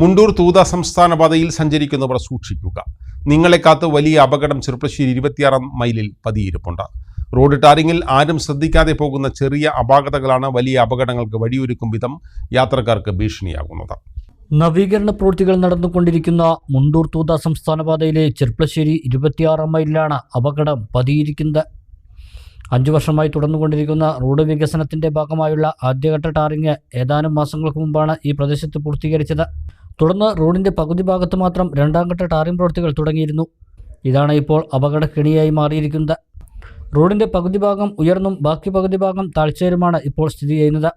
മുണ്ടൂർ തൂത സംസ്ഥാന പാതയിൽ സഞ്ചരിക്കുന്നവർ സൂക്ഷിക്കുക. നിങ്ങളെ കാത്ത് വലിയ അപകടം ചെറുപ്പശ്ശേരി ഇരുപത്തിയാറാം മൈലിൽ പതിയിരിപ്പുണ്ട്. റോഡ് ടാറിങ്ങിൽ ആരും ശ്രദ്ധിക്കാതെ പോകുന്ന ചെറിയ അപാകതകളാണ് വലിയ അപകടങ്ങൾക്ക് വഴിയൊരുക്കും വിധം യാത്രക്കാർക്ക് ഭീഷണിയാകുന്നത്. നവീകരണ പ്രവൃത്തികൾ നടന്നുകൊണ്ടിരിക്കുന്ന മുണ്ടൂർ തൂത സംസ്ഥാന പാതയിലെ ചെർപ്പശ്ശേരി ഇരുപത്തിയാറാം മൈലിലാണ് അപകടം പതിയിരിക്കുന്നത്. അഞ്ചു വർഷമായി തുടർന്നുകൊണ്ടിരിക്കുന്ന റോഡ് വികസനത്തിന്റെ ഭാഗമായുള്ള ആദ്യഘട്ട ടാറിങ് ഏതാനും മാസങ്ങൾക്ക് മുമ്പാണ് ഈ പ്രദേശത്ത് പൂർത്തീകരിച്ചത്. തുടർന്ന് റോഡിന്റെ പകുതി ഭാഗത്ത് മാത്രം രണ്ടാം ഘട്ട ടാറിംഗ് പ്രവൃത്തികൾ തുടങ്ങിയിരുന്നു. ഇതാണ് ഇപ്പോൾ അപകടക്കെണിയായി മാറിയിരിക്കുന്നത്. റോഡിന്റെ പകുതി ഭാഗം ഉയർന്നും ബാക്കി പകുതി ഭാഗം താഴ്ചയിലുമാണ് ഇപ്പോൾ സ്ഥിതി ചെയ്യുന്നത്.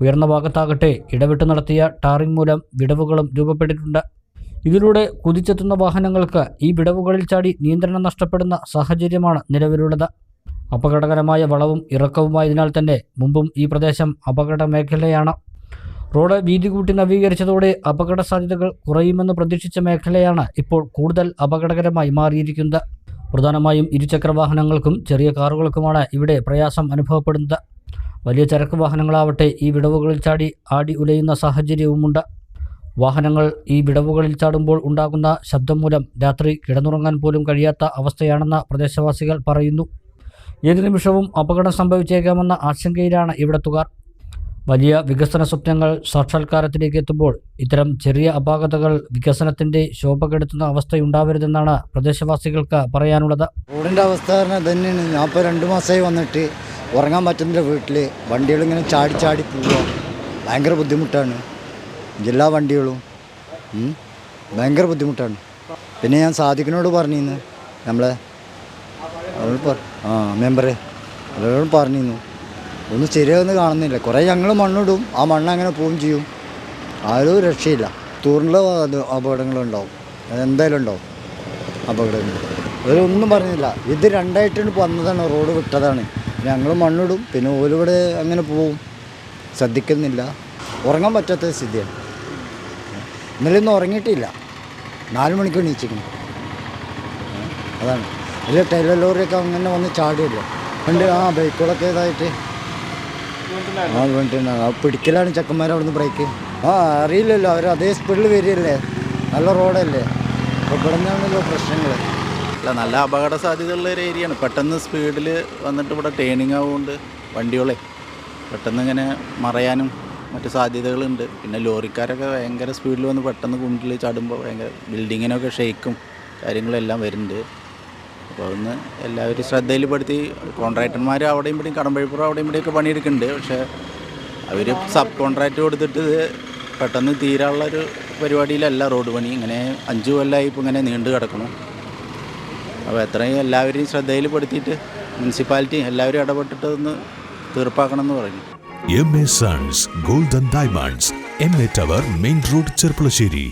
ഉയർന്ന ഭാഗത്താകട്ടെ ഇടവിട്ട് നടത്തിയ ടാറിംഗ് മൂലം വിടവുകളും രൂപപ്പെട്ടിട്ടുണ്ട്. ഇതിലൂടെ കുതിച്ചെത്തുന്ന വാഹനങ്ങൾക്ക് ഈ വിടവുകളിൽ ചാടി നിയന്ത്രണം നഷ്ടപ്പെടുന്ന സാഹചര്യമാണ് നിലവിലുള്ളത്. അപകടകരമായ വളവും ഇറക്കവുമായതിനാൽ തന്നെ മുമ്പും ഈ പ്രദേശം അപകട മേഖലയാണ്. റോഡ് വീതി കൂട്ടി നവീകരിച്ചതോടെ അപകട സാധ്യതകൾ കുറയുമെന്ന് പ്രതീക്ഷിച്ച മേഖലയാണ് ഇപ്പോൾ കൂടുതൽ അപകടകരമായി മാറിയിരിക്കുന്നത്. പ്രധാനമായും ഇരുചക്ര വാഹനങ്ങൾക്കും ചെറിയ കാറുകൾക്കുമാണ് ഇവിടെ പ്രയാസം അനുഭവപ്പെടുന്നത്. വലിയ ചരക്ക് വാഹനങ്ങളാവട്ടെ ഈ വിടവുകളിൽ ചാടി ആടി ഉലയുന്ന സാഹചര്യവുമുണ്ട്. വാഹനങ്ങൾ ഈ വിടവുകളിൽ ചാടുമ്പോൾ ഉണ്ടാകുന്ന ശബ്ദം മൂലം രാത്രി കിടന്നുറങ്ങാൻ പോലും കഴിയാത്ത അവസ്ഥയാണെന്ന് പ്രദേശവാസികൾ പറയുന്നു. ഏതു നിമിഷവും അപകടം സംഭവിച്ചേക്കാമെന്ന ആശങ്കയിലാണ് ഇവിടത്തുകാർ. വലിയ വികസന സ്വപ്നങ്ങൾ സാക്ഷാത്കാരത്തിലേക്ക് എത്തുമ്പോൾ ഇത്തരം ചെറിയ അപാകതകൾ വികസനത്തിന്റെ ശോഭ കെടുത്തുന്ന അവസ്ഥയുണ്ടാവരുതെന്നാണ് പ്രദേശവാസികൾക്ക് പറയാനുള്ളത്. റോഡിന്റെ അവസ്ഥ തന്നെ തന്നെയാണ് രണ്ട് മാസമായി വന്നിട്ട് ഉറങ്ങാൻ പറ്റുന്നില്ല വണ്ടികൾ ഇങ്ങനെ ചാടി ചാടി പോവുക ഭയങ്കര ബുദ്ധിമുട്ടാണ്. എല്ലാ വണ്ടികളും. ഭയങ്കര ബുദ്ധിമുട്ടാണ്. പിന്നെ ഞാൻ സാധിക്കുന്നോട് പറഞ്ഞിരുന്നു. നമ്മളെ ആ മെമ്പറെ അവരോട് പറഞ്ഞിരുന്നു. ഒന്നും ശരിയാകുന്ന കാണുന്നില്ല. കുറേ ഞങ്ങൾ മണ്ണിടും. ആ മണ്ണ് അങ്ങനെ പോവുകയും ചെയ്യും. ആരും രക്ഷയില്ല. തൂറിന്റെ അപകടങ്ങളുണ്ടാവും. എന്തായാലും ഉണ്ടാവും. അപകടങ്ങൾ. ഇവരൊന്നും പറഞ്ഞില്ല. ഇത് രണ്ടായിട്ടാണ് വന്നതാണ്. റോഡ് വിട്ടതാണ്. ഞങ്ങൾ മണ്ണിടും. പിന്നെ ഓലിവിടെ അങ്ങനെ പോവും. ശ്രദ്ധിക്കുന്നില്ല. ഉറങ്ങാൻ പറ്റാത്ത സ്ഥിതിയാണ്. ഇന്നലെ ഒന്നും ഉറങ്ങിയിട്ടില്ല. നാല് മണിക്ക് എണീച്ചിരിക്കുന്നു അതാണ്. ഇല്ല ടൈലർ ലോറിയൊക്കെ അങ്ങനെ വന്ന് ചാടിയല്ലോ. ഉണ്ട് ആ ബൈക്കുകളൊക്കെ ഇതായിട്ട് ആ വേണ്ടിട്ടുണ്ട് ആ പിടിക്കലാണ് ചെക്കന്മാർ അവിടുന്ന് ബ്രേക്ക് ആ അറിയില്ലല്ലോ അവർ അതേ സ്പീഡിൽ വരികയല്ലേ? നല്ല റോഡല്ലേ അപ്പോൾ ഇവിടെ നിന്നാണല്ലോ പ്രശ്നങ്ങൾ അല്ല നല്ല അപകട സാധ്യതയുള്ള ഒരു ഏരിയയാണ് പെട്ടെന്ന് സ്പീഡിൽ വന്നിട്ട് ഇവിടെ ടേണിങ് ആവുകൊണ്ട് വണ്ടികളെ. പെട്ടെന്ന് ഇങ്ങനെ മറയാനും മറ്റു സാധ്യതകളുണ്ട്. പിന്നെ ലോറിക്കാരൊക്കെ ഭയങ്കര സ്പീഡിൽ വന്ന് പെട്ടെന്ന് കുണ്ടിൽ ചാടുമ്പോൾ ഭയങ്കര ബിൽഡിങ്ങിനൊക്കെ ഷെയ്ക്കും കാര്യങ്ങളെല്ലാം വരുന്നുണ്ട്. അപ്പോൾ അതൊന്ന് എല്ലാവരും ശ്രദ്ധയിൽപ്പെടുത്തി കോൺട്രാക്ടർമാർ അവിടെയും ഇവിടെയും കടമ്പഴിപ്പുറം അവിടെയും ഇവിടെയൊക്കെ പണിയെടുക്കുന്നുണ്ട്. പക്ഷേ അവർ സബ് കോൺട്രാക്റ്റ് കൊടുത്തിട്ട് പെട്ടെന്ന് തീരാനുള്ളൊരു പരിപാടിയിലല്ല റോഡ് പണി. ഇങ്ങനെ അഞ്ച് കൊല്ലമായി ഇപ്പോൾ ഇങ്ങനെ നീണ്ടു കിടക്കണം അപ്പോൾ എത്രയും എല്ലാവരെയും ശ്രദ്ധയിൽപ്പെടുത്തിയിട്ട് മുനിസിപ്പാലിറ്റി എല്ലാവരും ഇടപെട്ടിട്ട് ഒന്ന് തീർപ്പാക്കണം എന്ന് പറഞ്ഞു. M A Sons Golden Diamonds M A Tower main road Cherpulassery